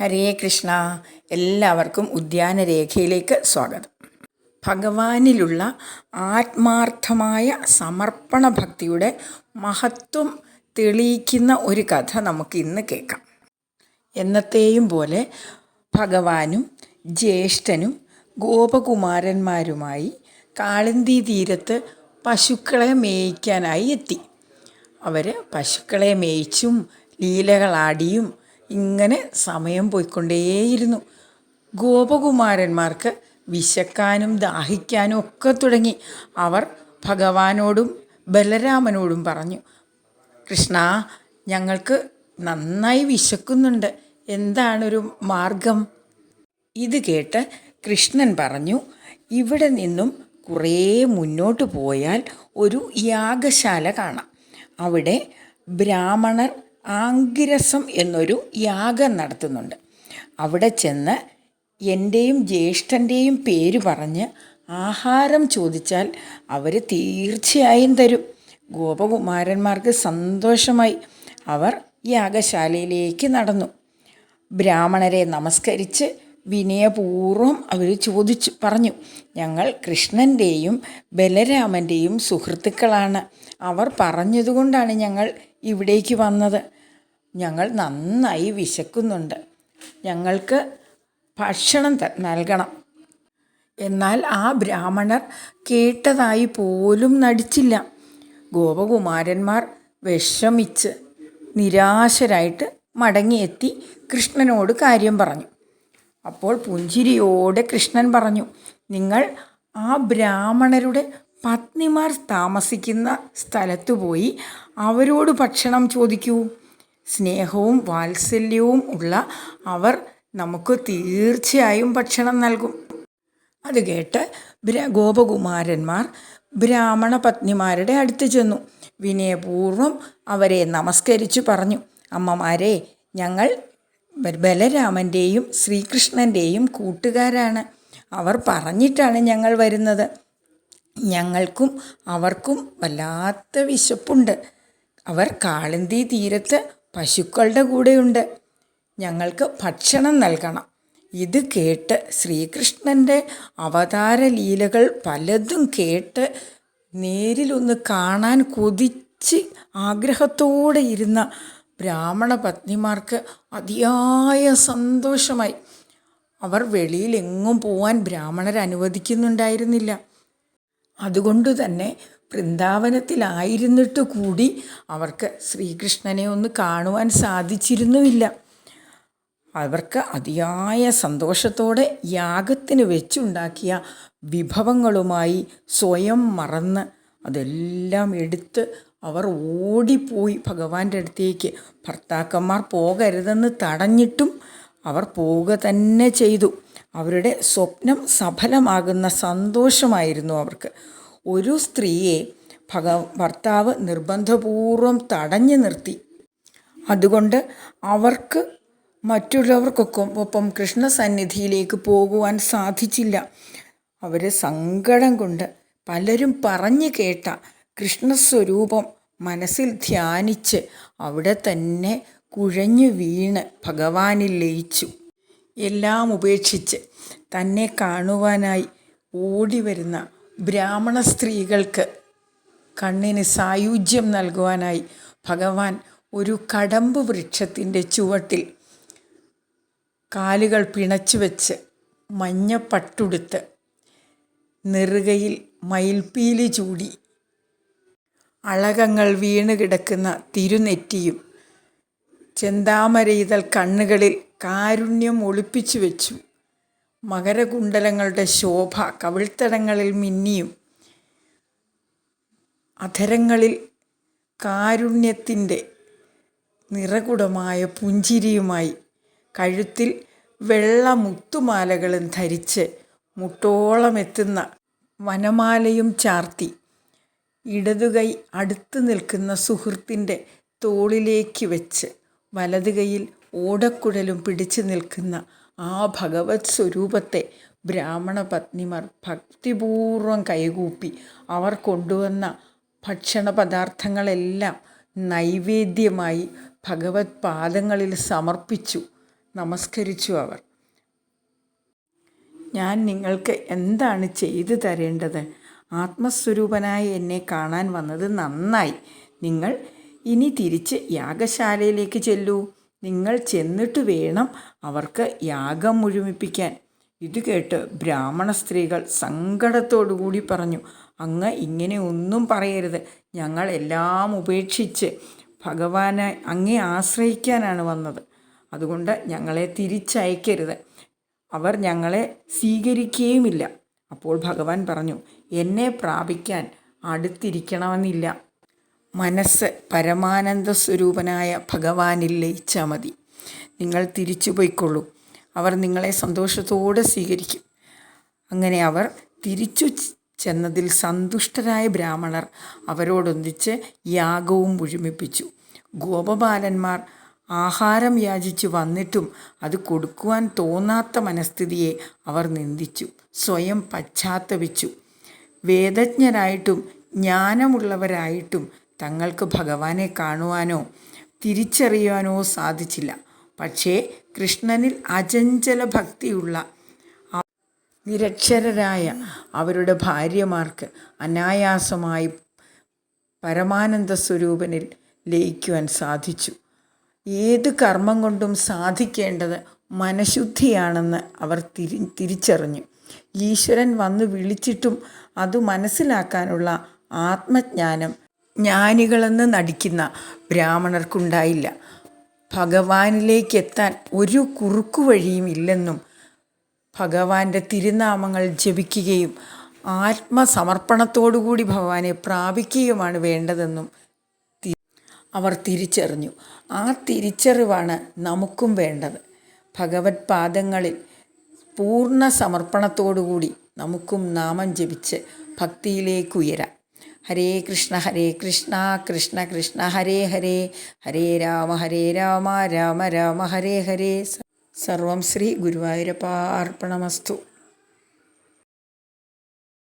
ഹരേ കൃഷ്ണ. എല്ലാവർക്കും ഉദ്യാനരേഖയിലേക്ക് സ്വാഗതം. ഭഗവാനിലുള്ള ആത്മാർത്ഥമായ സമർപ്പണ ഭക്തിയുടെ മഹത്വം തെളിയിക്കുന്ന ഒരു കഥ നമുക്ക് ഇന്ന് കേൾക്കാം. എന്നത്തെയും പോലെ ഭഗവാനും ജ്യേഷ്ഠനും ഗോപകുമാരന്മാരുമായി കാളിന്തി തീരത്ത് പശുക്കളെ മേയ്ക്കാനായി എത്തി. അവർ പശുക്കളെ മേയിച്ചും ലീലകളാടിയും ഇങ്ങനെ സമയം പോയിക്കൊണ്ടേയിരുന്നു. ഗോപകുമാരന്മാർക്ക് വിശക്കാനും ദാഹിക്കാനും ഒക്കെ തുടങ്ങി. അവർ ഭഗവാനോടും ബലരാമനോടും പറഞ്ഞു കൃഷ്ണ ഞങ്ങൾക്ക് നന്നായി വിശക്കുന്നുണ്ട്. എന്താണൊരു മാർഗം? ഇത് കേട്ട് കൃഷ്ണൻ പറഞ്ഞു ഇവിടെ നിന്നും കുറേ മുന്നോട്ട് പോയാൽ ഒരു യാഗശാല കാണാം. അവിടെ ബ്രാഹ്മണർ ആങ്കിരസം എന്നൊരു യാഗം നടത്തുന്നുണ്ട്. അവിടെ ചെന്ന് എന്റെയും ജ്യേഷ്ഠന്റെയും പേര് പറഞ്ഞ് ആഹാരം ചോദിച്ചാൽ അവർ തീർച്ചയായും തരും. ഗോപകുമാരന്മാർക്ക് സന്തോഷമായി അവർ യാഗശാലയിലേക്ക് നടന്നു. ബ്രാഹ്മണരെ നമസ്കരിച്ച് വിനയപൂർവം അവർ ചോദിച്ചു പറഞ്ഞു ഞങ്ങൾ കൃഷ്ണന്റെയും ബലരാമന്റെയും സുഹൃത്തുക്കളാണ്. അവർ പറഞ്ഞതുകൊണ്ടാണ് ഞങ്ങൾ ഇവിടേക്ക് വന്നത്. ഞങ്ങൾ നന്നായി വിശക്കുന്നുണ്ട്. ഞങ്ങൾക്ക് ഭക്ഷണം നൽകണം. എന്നാൽ ആ ബ്രാഹ്മണർ കേട്ടതായി പോലും നടിച്ചില്ല. ഗോപകുമാരന്മാർ വിഷമിച്ച് നിരാശരായിട്ട് മടങ്ങിയെത്തി കൃഷ്ണനോട് കാര്യം പറഞ്ഞു. അപ്പോൾ പുഞ്ചിരിയോടെ കൃഷ്ണൻ പറഞ്ഞു നിങ്ങൾ ആ ബ്രാഹ്മണരുടെ പത്നിമാർ താമസിക്കുന്ന സ്ഥലത്ത് പോയി അവരോട് ഭക്ഷണം ചോദിക്കൂ. സ്നേഹവും വാത്സല്യവും ഉള്ള അവർ നമുക്ക് തീർച്ചയായും ഭക്ഷണം നൽകും. അത് കേട്ട് ഗോപകുമാരന്മാർ ബ്രാഹ്മണ പത്നിമാരുടെ അടുത്ത് ചെന്നു. വിനയപൂർവം അവരെ നമസ്കരിച്ചു പറഞ്ഞു അമ്മമാരെ ഞങ്ങൾ ബലരാമന്റെയും ശ്രീകൃഷ്ണന്റെയും കൂട്ടുകാരാണ്. അവർ പറഞ്ഞിട്ടാണ് ഞങ്ങൾ വരുന്നത്. ഞങ്ങൾക്കും അവർക്കും വല്ലാത്ത വിശപ്പുണ്ട്. അവർ കാളന്തി തീരത്ത് പശുക്കളുടെ കൂടെയുണ്ട്. ഞങ്ങൾക്ക് ഭക്ഷണം നൽകണം. ഇത് കേട്ട് ശ്രീകൃഷ്ണന്റെ അവതാര ലീലകൾ പലതും കേട്ട് നേരിലൊന്ന് കാണാൻ കൊതിച്ച് ആഗ്രഹത്തോടെ ഇരുന്ന ബ്രാഹ്മണ പത്നിമാർക്ക് അതിയായ സന്തോഷമായി. അവർ വെളിയിൽ എങ്ങും പോവാൻ ബ്രാഹ്മണർ അനുവദിക്കുന്നുണ്ടായിരുന്നില്ല അതുകൊണ്ട് തന്നെ വൃന്ദാവനത്തിലായിരുന്നിട്ട് കൂടി അവർക്ക് ശ്രീകൃഷ്ണനെ ഒന്ന് കാണുവാൻ സാധിച്ചിരുന്നുമില്ല. അവർക്ക് അതിയായ സന്തോഷത്തോടെ യാഗത്തിന് വെച്ചുണ്ടാക്കിയ വിഭവങ്ങളുമായി സ്വയം മറന്ന് അതെല്ലാം എടുത്ത് അവർ ഓടിപ്പോയി ഭഗവാന്റെ അടുത്തേക്ക്. ഭർത്താക്കന്മാർ പോകരുതെന്ന് തടഞ്ഞിട്ടും അവർ പോവുക തന്നെ ചെയ്തു. അവരുടെ സ്വപ്നം സഫലമാകുന്ന സന്തോഷമായിരുന്നു അവർക്ക്. ഒരു സ്ത്രീയെ ഭഗ ഭർത്താവ് നിർബന്ധപൂർവം തടഞ്ഞു നിർത്തി. അതുകൊണ്ട് അവർക്ക് മറ്റുള്ളവർക്കൊക്കെ ഒപ്പം കൃഷ്ണസന്നിധിയിലേക്ക് പോകുവാൻ സാധിച്ചില്ല. അവർ സങ്കടം കൊണ്ട് പലരും പറഞ്ഞു കേട്ട കൃഷ്ണസ്വരൂപം മനസ്സിൽ ധ്യാനിച്ച് അവിടെ തന്നെ കുഴഞ്ഞു വീണ് ഭഗവാനിൽ ലയിച്ചു. എല്ലാം ഉപേക്ഷിച്ച് തന്നെ കാണുവാനായി ഓടി വരുന്ന ബ്രാഹ്മണ സ്ത്രീകൾക്ക് കണ്ണിന് സായുജ്യം നൽകുവാനായി ഭഗവാൻ ഒരു കടമ്പ് വൃക്ഷത്തിന്റെ ചുവട്ടിൽ കാലുകൾ പിണച്ചു വെച്ച് മഞ്ഞ പട്ടുടുത്ത് നെറുകയിൽ മയിൽപ്പീലി ചൂടി അളകങ്ങൾ വീണ് കിടക്കുന്ന തിരുനെറ്റിയും ചെന്താമരയിതൽ കണ്ണുകളിൽ കാരുണ്യം ഒളിപ്പിച്ചു വെച്ചു. മകരകുണ്ടലങ്ങളുടെ ശോഭ കവിൾത്തടങ്ങളിൽ മിന്നിയും. അധരങ്ങളിൽ കാരുണ്യത്തിന്റെ നിറകുടമായ പുഞ്ചിരിയുമായി കഴുത്തിൽ വെള്ള മുത്തുമാലകളും ധരിച്ച് മുട്ടോളമെത്തുന്ന വനമാലയും ചാർത്തി ഇടതുകൈ അടുത്ത് നിൽക്കുന്ന സുഹൃത്തിന്റെ തോളിലേക്ക് വെച്ച് വലതുകൈയിൽ ഓടക്കുഴലും പിടിച്ചു നിൽക്കുന്ന ആ ഭഗവത് സ്വരൂപത്തെ ബ്രാഹ്മണ പത്നിമാർ ഭക്തിപൂർവം കൈകൂപ്പി. അവർ കൊണ്ടുവന്ന ഭക്ഷണ പദാർത്ഥങ്ങളെല്ലാം നൈവേദ്യമായി ഭഗവത് പാദങ്ങളിൽ സമർപ്പിച്ചു നമസ്കരിച്ചു അവർ. ഞാൻ നിങ്ങൾക്ക് എന്താണ് ചെയ്തു തരേണ്ടത്? ആത്മസ്വരൂപനായി എന്നെ കാണാൻ വന്നത് നന്നായി. നിങ്ങൾ ഇനി തിരിച്ച് യാഗശാലയിലേക്ക് ചെല്ലൂ. നിങ്ങൾ ചെന്നിട്ട് വേണം അവർക്ക് യാഗം മുഴുമിപ്പിക്കാൻ. ഇത് കേട്ട് ബ്രാഹ്മണ സ്ത്രീകൾ സങ്കടത്തോടു കൂടി പറഞ്ഞു അങ്ങ് ഇങ്ങനെ ഒന്നും പറയരുത്. ഞങ്ങൾ എല്ലാം ഉപേക്ഷിച്ച് ഭഗവാനെ അങ്ങേ ആശ്രയിക്കാനാണ് വന്നത്. അതുകൊണ്ട് ഞങ്ങളെ തിരിച്ചയക്കരുത്. അവർ ഞങ്ങളെ സ്വീകരിക്കുകയുമില്ല അപ്പോൾ ഭഗവാൻ പറഞ്ഞു എന്നെ പ്രാപിക്കാൻ അടുത്തിരിക്കണമെന്നില്ല. മനസ്സ് പരമാനന്ദ സ്വരൂപനായ ഭഗവാനിൽ ലയിച്ചാൽ മതി നിങ്ങൾ തിരിച്ചു പോയിക്കൊള്ളൂ. അവർ നിങ്ങളെ സന്തോഷത്തോടെ സ്വീകരിക്കും. അങ്ങനെ അവർ തിരിച്ചു ചെന്നതിൽ സന്തുഷ്ടരായ ബ്രാഹ്മണർ അവരോടൊന്നിച്ച് യാഗവും മുഴുമിപ്പിച്ചു ഗോപബാലന്മാർ ആഹാരം യാചിച്ചു വന്നിട്ടും അത് കൊടുക്കുവാൻ തോന്നാത്ത മനസ്ഥിതിയെ അവർ നിന്ദിച്ചു. സ്വയം പശ്ചാത്തപിച്ചു. വേദജ്ഞരായിട്ടും ജ്ഞാനമുള്ളവരായിട്ടും തങ്ങൾക്ക് ഭഗവാനെ കാണുവാനോ തിരിച്ചറിയുവാനോ സാധിച്ചില്ല. പക്ഷേ കൃഷ്ണനിൽ അചഞ്ചല ഭക്തിയുള്ള നിരക്ഷരരായ അവരുടെ ഭാര്യമാർക്ക് അനായാസമായി പരമാനന്ദ സ്വരൂപനിൽ ലയിക്കുവാൻ സാധിച്ചു. ഏത് കർമ്മം കൊണ്ടും സാധിക്കേണ്ടത് മനഃശുദ്ധിയാണെന്ന് അവർ തിരി തിരിച്ചറിഞ്ഞു. ഈശ്വരൻ വന്ന് വിളിച്ചിട്ടും അത് മനസ്സിലാക്കാനുള്ള ആത്മജ്ഞാനം ജ്ഞാനികളെന്ന് നടിക്കുന്ന ബ്രാഹ്മണർക്കുണ്ടായില്ല. ഭഗവാനിലേക്ക് എത്താൻ ഒരു കുറുക്കു വഴിയും ഇല്ലെന്നും ഭഗവാന്റെ തിരുനാമങ്ങൾ ജപിക്കുകയും ആത്മസമർപ്പണത്തോടുകൂടി ഭഗവാനെ പ്രാപിക്കുകയുമാണ് വേണ്ടതെന്നും അവർ തിരിച്ചറിഞ്ഞു. ആ തിരിച്ചറിവാണ് നമുക്കും വേണ്ടത്. ഭഗവത് പാദങ്ങളിൽ പൂർണ സമർപ്പണത്തോടുകൂടി നമുക്കും നാമം ജപിച്ച് ഭക്തിയിലേക്ക് ഉയരാം ഹരേ കൃഷ്ണ ഹരേ കൃഷ്ണ കൃഷ്ണ കൃഷ്ണ ഹരേ ഹരേ. ഹരേ രാമ ഹരേ രാമ രാമ രാമ ഹരേ ഹരേ. സർവം ശ്രീ ഗുരുവായൂരപ്പ അർപ്പണമസ്തു.